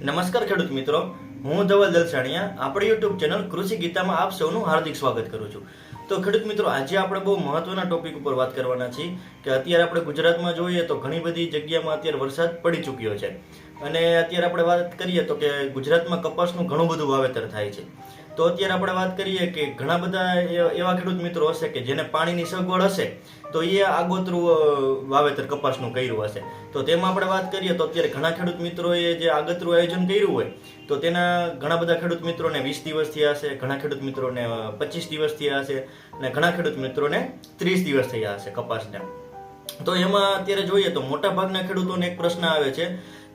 નમસ્કાર ખેડૂત મિત્રો. હું ધવલ દલસાણીયા. આપણી યુટ્યુબ ચેનલ કૃષિ ગીતામાં આપ સૌનું હાર્દિક સ્વાગત કરું છું. તો ખેડૂત મિત્રો, આજે આપણે બહુ મહત્વના ટોપિક ઉપર વાત કરવાના છીએ કે અત્યારે આપણે ગુજરાતમાં જોઈએ તો ઘણી બધી જગ્યામાં અત્યારે વરસાદ પડી ચૂક્યો છે. અને અત્યારે આપણે વાત કરીએ તો કે ગુજરાતમાં કપાસનું ઘણું બધું વાવેતર થાય છે. તો અત્યારે આપણે વાત કરીએ કે ઘણા બધા એવા ખેડૂત મિત્રો હશે કે જેને પાણીની સગવડ હશે, તો એ આગોતરું વાવેતર કપાસનું કર્યું હશે. તો તેમાં આપણે વાત કરીએ તો અત્યારે ઘણા ખેડૂત મિત્રોએ જે આગતરું આયોજન કર્યું હોય, તો તેના ઘણા બધા ખેડૂત મિત્રોને વીસ દિવસ થયા હશે, ઘણા ખેડૂત મિત્રોને પચીસ દિવસ થયા હશે, અને ઘણા ખેડૂત મિત્રોને ત્રીસ દિવસ થયા હશે કપાસના. તો એમાં અત્યારે જોઈએ તો મોટા ભાગના ખેડૂતોને એક પ્રશ્ન આવે છે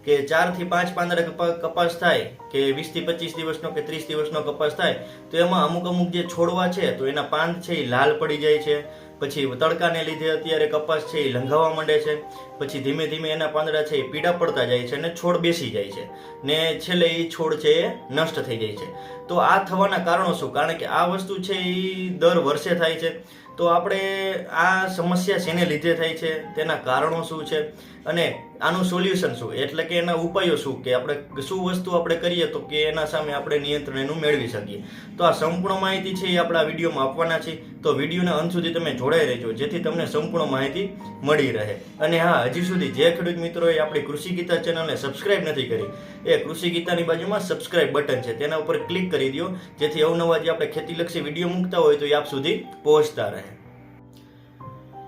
કે ચારથી પાંચ પાંદડા કપા- કપાસ થાય, કે વીસથી પચીસ દિવસનો કે ત્રીસ દિવસનો કપાસ થાય, તો એમાં અમુક અમુક જે છોડવા છે, તો એના પાન છે એ લાલ પડી જાય છે. પછી તડકાને લીધે અત્યારે કપાસ છે એ લંઘાવા માંડે છે. પછી ધીમે ધીમે એના પાંદડા છે એ પીડા પડતા જાય છે અને છોડ બેસી જાય છે. ને છેલ્લે એ છોડ છે એ નષ્ટ થઈ જાય છે. તો આ થવાના કારણો શું? કારણ કે આ વસ્તુ છે એ દર વર્ષે થાય છે. તો આપણે આ સમસ્યા શેને લીધે થાય છે, તેના કારણો શું છે અને આનું સોલ્યુશન શું? એટલે કે એના ઉપાયો શું? કે આપણે શું વસ્તુ આપણે કરીએ તો કે એના સામે આપણે નિયંત્રણ એનું મેળવી શકીએ. તો આ સંપૂર્ણ માહિતી છે એ આપણા વિડીયોમાં આપવાના છે. તો વિડીયોના અંત સુધી તમે જોડાઈ રહેજો, જેથી તમને સંપૂર્ણ માહિતી મળી રહે. અને હા, હજી સુધી જે ખેડૂત મિત્રોએ આપણી કૃષિ ગીતા ચેનલને સબસ્ક્રાઇબ નથી કરી, એ કૃષિ ગીતાની બાજુમાં સબસ્ક્રાઇબ બટન છે. તેના ઉપર ક્લિક કરી દો જેથી અવનવા જે આપણે ખેતીલક્ષી વીડિયો મૂકતા હોય તો એ આપ સુધી પહોંચતા રહે.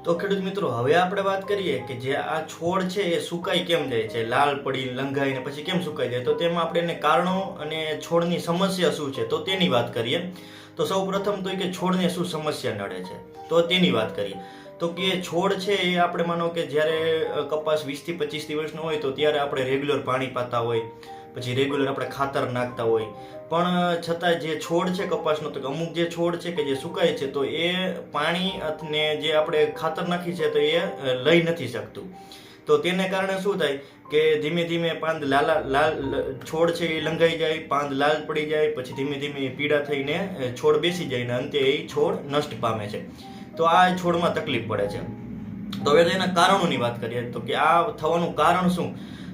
તો ખેડૂત મિત્રો, હવે આપણે વાત કરીએ કે જે આ છોડ છે એ સુકાઈ કેમ જાય છે? લાલ પડી લંઘાઈને પછી કેમ સુકાઈ જાય? તો તેમાં આપણે એને કારણો અને છોડની સમસ્યા શું છે? તો તેની વાત કરીએ. તો સૌ પ્રથમ તો કે છોડને શું સમસ્યા નડે છે? તો તેની વાત કરીએ. તો કે છોડ છે એ આપણે માનો કે જ્યારે કપાસ વીસથી પચીસ દિવસનો હોય તો ત્યારે આપણે રેગ્યુલર પાણી પાતા હોય, પછી રેગ્યુલર આપણે ખાતર નાખતા હોય. પણ છતાં જે છોડ છે કપાસનો, તો અમુક જે છોડ છે કે જે સુકાય છે, તો એ પાણી ને જે આપણે ખાતર નાખી છે તો એ લઈ નથી શકતું. તો તેને કારણે શું થાય કે ધીમે ધીમે પાંદ લાલા, લાલ છોડ છે એ લંઘાઈ જાય, પાંદ લાલ પડી જાય, પછી ધીમે ધીમે પીડા થઈને છોડ બેસી જાય ને અંતે એ છોડ નષ્ટ પામે છે. તો આ છોડમાં તકલીફ પડે છે. તો હવે એના કારણોની વાત કરીએ તો કે આ થવાનું કારણ શું?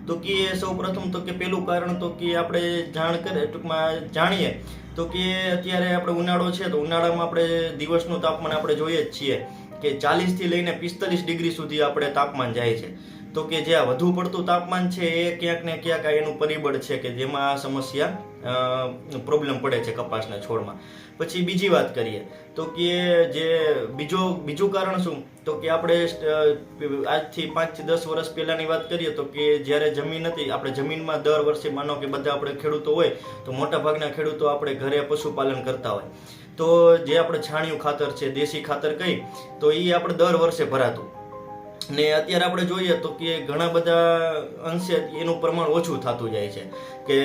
તો કે સૌ પ્રથમ તો કે પેલું કારણ તો કે આપણે જાણ કરે, ટૂંકમાં જાણીએ. તો કે અત્યારે આપણે ઉનાળો છે તો ઉનાળામાં આપણે દિવસનું તાપમાન આપણે જોઈએ જ છીએ કે ચાલીસથી લઈને પિસ્તાલીસ ડિગ્રી સુધી આપણે તાપમાન જાય છે. તો કે જે આ વધુ પડતું તાપમાન છે એ ક્યાંક ને ક્યાંક એનું પરિબળ છે કે જેમાં આ સમસ્યા પ્રોબ્લેમ પડે છે કપાસના છોડમાં. પછી બીજી વાત કરીએ, તો કે જે બીજો, બીજું કારણ શું? તો કે આપણે આજથી પાંચથી દસ વર્ષ પહેલાંની વાત કરીએ, તો કે જ્યારે જમીન હતી, આપણે જમીનમાં દર વર્ષે માનો કે બધા આપણે ખેડૂતો હોય, તો મોટા ભાગના ખેડૂતો આપણે ઘરે પશુપાલન કરતા હોય. તો જે આપણે છાણિયું ખાતર છે, દેશી ખાતર કહી તો એ આપણે દર વર્ષે ભરાતું. ને અત્યારે આપણે જોઈએ તો કે ઘણા બધા અંશે એનું પ્રમાણ ઓછું થતું જાય છે કે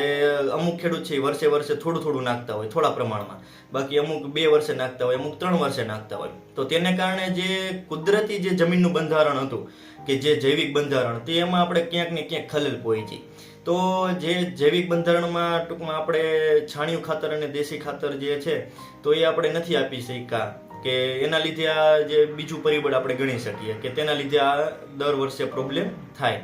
અમુક ખેડૂત છે વર્ષે વર્ષે થોડું થોડું નાખતા હોય, થોડા પ્રમાણમાં. બાકી અમુક બે વર્ષે નાખતા હોય, અમુક ત્રણ વર્ષે નાખતા હોય. તો તેને કારણે જે કુદરતી જે જમીનનું બંધારણ હતું કે જે જૈવિક બંધારણ, તે એમાં આપણે ક્યાંક ને ક્યાંક ખલેલ પહોંચી. તો જે જૈવિક બંધારણમાં ટૂંકમાં આપણે છાણિયું ખાતર અને દેશી ખાતર જે છે, તો એ આપણે નથી આપી શક્યા. કે એના લીધે આ જે બીજું પરિબળ આપણે ગણી શકીએ કે તેના લીધે આ દર વર્ષે પ્રોબ્લેમ થાય.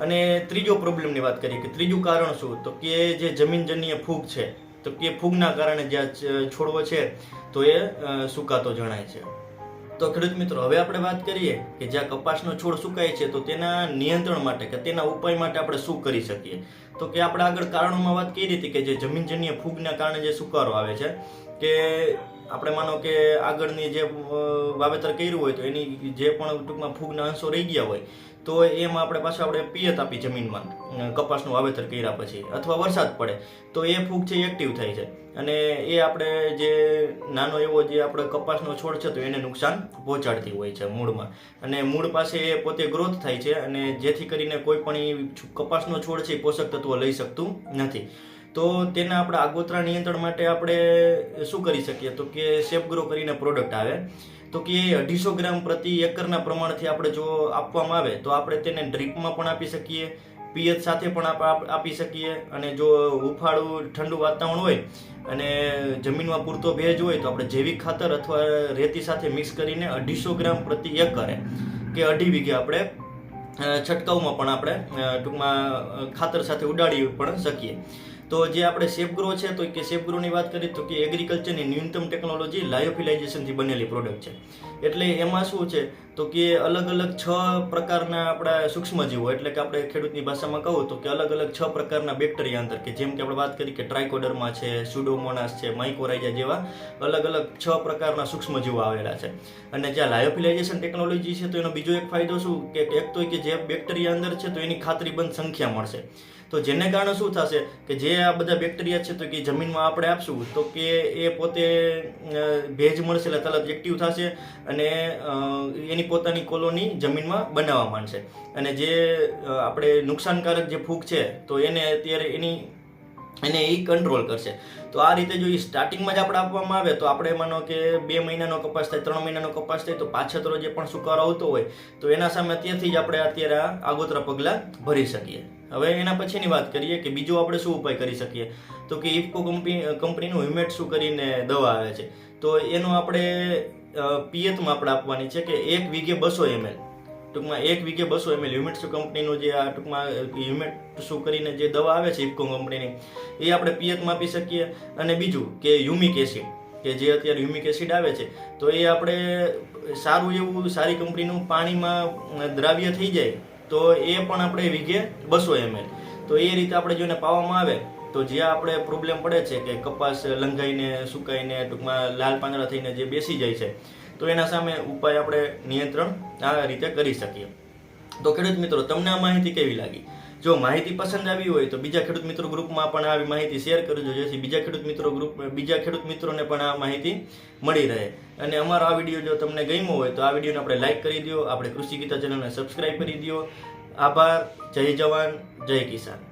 અને ત્રીજો પ્રોબ્લેમની વાત કરીએ કે ત્રીજું કારણ શું? તો કે જે જમીનજન્ય ફૂગ છે, તો કે ફૂગના કારણે જે છોડવો છે, તો એ સુકાતો જણાય છે. તો ખેડૂત મિત્રો, હવે આપણે વાત કરીએ કે જ્યાં કપાસનો છોડ સુકાય છે, તો તેના નિયંત્રણ માટે કે તેના ઉપાય માટે આપણે શું કરી શકીએ? તો કે આપણે આગળ કારણોમાં વાત કરી હતી કે જે જમીનજન્ય ફૂગના કારણે જે સુકારો આવે છે, કે આપણે માનો કે આગળની જે વાવેતર કર્યું હોય તો એની જે પણ ટૂંકમાં ફૂગના અંશો રહી ગયા હોય, તો એમાં આપણે પાછા આપણે પિયત આપી જમીનમાં કપાસનું વાવેતર કર્યા પછી, અથવા વરસાદ પડે, તો એ ફૂગ છે એક્ટિવ થાય છે. અને એ આપણે જે નાનો એવો જે આપણે કપાસનો છોડ છે તો એને નુકસાન પહોંચાડતી હોય છે મૂળમાં. અને મૂળ પાસે એ પોતે ગ્રોથ થાય છે અને જેથી કરીને કોઈ પણ કપાસનો છોડ છે પોષક તત્વો લઈ શકતું નથી. તો તેના આપણે આગોતરા નિયંત્રણ માટે આપણે શું કરી શકીએ? તો કે સેફગ્રો કરીને પ્રોડક્ટ આવે. તો કે અઢીસો ગ્રામ પ્રતિ એકરના પ્રમાણથી આપણે જો આપવામાં આવે, તો આપણે તેને ડ્રીપમાં પણ આપી શકીએ પિયત સાથે પણ આપ- શકીએ અને જો હુંફાળું ઠંડુ વાતાવરણ હોય અને જમીનમાં પૂરતો ભેજ હોય, તો આપણે જૈવિક ખાતર અથવા રેતી સાથે મિક્સ કરીને અઢીસો ગ્રામ પ્રતિ એકરે, કે અઢી વીઘે આપણે છંટકાવમાં પણ આપણે ટૂંકમાં ખાતર સાથે ઉડાડી પણ શકીએ. તો જે આપણે સેફગ્રો છે, તો કે સેફગ્રોની વાત કરીએ તો કે એગ્રીકલ્ચરની ન્યૂનતમ ટેકનોલોજી લાયોફિલાઇઝેશનથી બનેલી પ્રોડક્ટ છે. એટલે એમાં શું છે તો કે અલગ અલગ છ પ્રકારના આપણા સૂક્ષ્મજીવો એટલે કે આપણે ખેડૂતની ભાષામાં કહું તો કે અલગ અલગ છ પ્રકારના બેક્ટેરિયા અંદર કે જેમ કે આપણે વાત કરી કે ટ્રાયકોડરમાં છે સુડોમોનાસ છે માઇકોરાઇજા જેવા અલગ અલગ છ પ્રકારના સૂક્ષ્મજીવો આવેલા છે. અને જ્યાં લાયોફિલાઇઝેશન ટેકનોલોજી છે તો એનો બીજો એક ફાયદો શું? કે એક તો કે જે બેક્ટેરિયા અંદર છે તો એની ખાતરીબંધ સંખ્યા મળશે. તો જેને કારણે શું થશે? કે જે આ બધા બેક્ટેરિયા છે તો કે જમીનમાં આપણે આપશું તો કે એ પોતે ભેજ મળશે એટલે તરત એક્ટિવ થશે અને અ, એની પોતાની કોલોની જમીનમાં બનાવવા માંડશે. અને જે આપણે નુકસાનકારક જે ફૂગ છે, તો એને અત્યારે એની, એને એ કંટ્રોલ કરશે. તો આ રીતે જો એ સ્ટાર્ટિંગમાં જ આપણે આપવામાં આવે, તો આપણે માનો કે બે મહિનાનો કપાસ થાય, ત્રણ મહિનાનો કપાસ થાય, તો પાછતરો જે પણ સુકારો આવતો હોય, તો એના સામે અત્યારથી જ આપણે અત્યારે આગોતરા પગલાં ભરી શકીએ. હવે એના પછીની વાત કરીએ કે બીજો આપણે શું ઉપાય કરી શકીએ? તો કે ઇફકો કંપની, કંપનીનું હિમેટ શું કરીને દવા આવે છે. તો એનો આપણે પિયતમાં આપણે આપવાની છે કે એક વીઘે બસો એમએલ ટૂંકમાં એક વીઘે બસો એમએલ હ્યુમેટસુ કંપનીનું જે આ ટૂંકમાં હ્યુમેટસુ કરીને જે દવા આવે છે ઇફકો કંપનીની, એ આપણે પિયતમાં આપી શકીએ. અને બીજું કે યુમિક એસિડ, કે જે અત્યારે યુમિક એસિડ આવે છે, તો એ આપણે સારું એવું સારી કંપનીનું પાણીમાં દ્રાવ્ય થઈ જાય, તો એ પણ આપણે વીઘે બસો એમએલ તો એ રીતે આપણે જોને પાવામાં આવે તો જે આપણે પ્રોબ્લેમ પડે છે કે કપાસ લંઘાઈને, સુકાઈને, ટૂંકમાં લાલ પાંદડા થઈને જે બેસી જાય છે, તો એના સામે ઉપાય આપણે નિયંત્રણ આ રીતે કરી શકીએ. તો ખેડૂત મિત્રો, તમને આ માહિતી કેવી લાગી? જો માહિતી પસંદ આવી હોય તો બીજા ખેડૂત મિત્રો ગ્રુપમાં પણ આવી માહિતી શેર કરજો, જેથી બીજા ખેડૂત મિત્રો ગ્રુપ, બીજા ખેડૂત મિત્રોને પણ આ માહિતી મળી રહે. અને અમારો આ વીડિયો જો તમને ગમ્યો હોય તો આ વિડીયોને આપણે લાઇક કરી દો, આપણે કૃષિ ગીતા ચેનલને સબસ્ક્રાઇબ કરી દો. આભાર, જય જવાન, જય કિસાન.